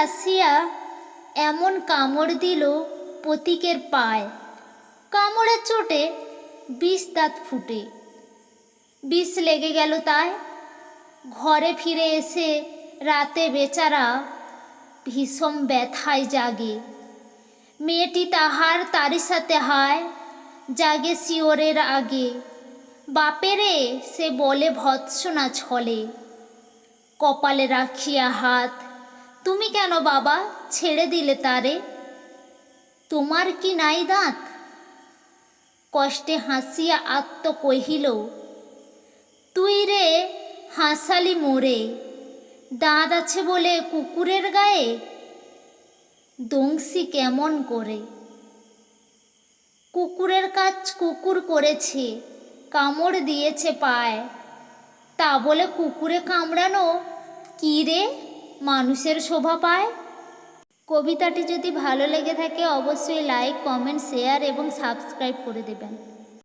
আসিয়া এমন কামড় দিল পতিকের পায়। কামড়ের চোটে বিষ দাঁত ফুটে। বিষ লেগে গেল তাই। ঘরে ফিরে এসে রাতে বেচারা ভীষণ ব্যথায় জাগে। মেয়েটি তাহার তারই সাথে হায়, জাগে শিওরের আগে। বাপেরে সে বলে ভৎসনা ছলে। কপালে রাখিয়া হাত তুমি কেন বাবা ছেড়ে দিলে তারে? তোমার কি নাই দাঁত? কষ্টে হাসিয়া আত্ম কহিল, তুই রে হাসালি মোরে, দাঁত আছে বলে কুকুরের গায়ে? দংশি কেমন করে? কুকুরের কাজ কুকুর করেছে, কামড় দিয়েছে পায়। তা বলে কুকুরে কামড়ানো কী রে? মানুষের শোভা পায়? কবিতাটি যদি ভালো লেগে থাকে, অবশ্যই লাইক কমেন্ট শেয়ার এবং সাবস্ক্রাইব করে দেবেন।